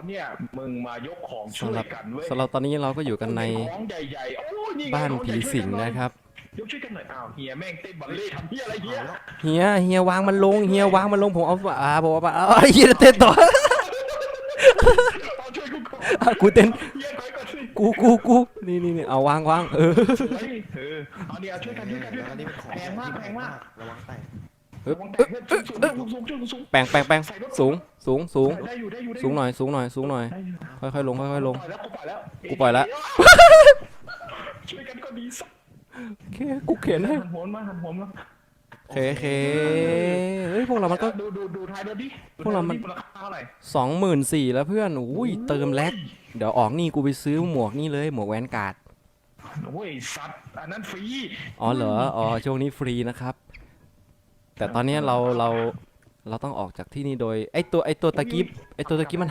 อนเนี้ยมึงมายกของช่สำวหรัยบกันเว้ยสำหรับตอนนี้เราก็อยู่กันในของใหญ่ๆโอ้นี่ไงบ้านของใหญ่ผีสิงช่วยกัหอยนะครับยกช่วยกันหน่อยอ้าวเฮียแม่งเต้นบัลเล่ต์ทำเฮียอะไรเฮียเฮียเฮียวางมันลงเฮียวางมันลงผมเอาอ่าผมเอาเอาเอาเฮียเต้นต่อเอาช่วยกูก่อนอะกูเต้นเฮียถอยก่อนสิกูกูกูนี่นี่นี่เอาวางวางเออเฮ้ยเออเอาเนี่ยช่วยกันช่วยกันช่วยกันอันนี้เป็นของแพงมากแพงมากระวังแตกระวังแตกเพื่อนสูงสูงสูงสูงสูงแปลงแปลงแปลงสูง สูงสูงได้อยู่ได้อยู่ได้สูงหน่อยสูงหน่อยสูงหน่อย ได้อยู่ค่อยๆลงค่อยๆลง ปล่อยแล้วกูปล่อยแล้วกูปล่อยแล้วช่วยกันก็ดีสักโอเคกูเขียนให้หันโหนมาหันโหนมาโอเคโอเคเฮ้ยพวกเรามันก็ ดูดูดูท้ายรถดิพวกเรามัน ดูท้ยถดิราคาเท่าไหร่สองหมื่นสี่แล้วเพื่อนอุ้ยเติมแลกเดี๋ยวออกนี่กูไปซื้อหมวกนี่เลยหมวกแวนการ์ดโอ้ยสัตว์อันนั้นฟรีอ๋อเหรออ๋อช่วงนี้ฟรีนะครับ แต่ตอนเนี้ยเราเรา เราต้องออกจากที่นี่โดยไอตัวไอตัวตะกี้ไอตัวตะกี้มัน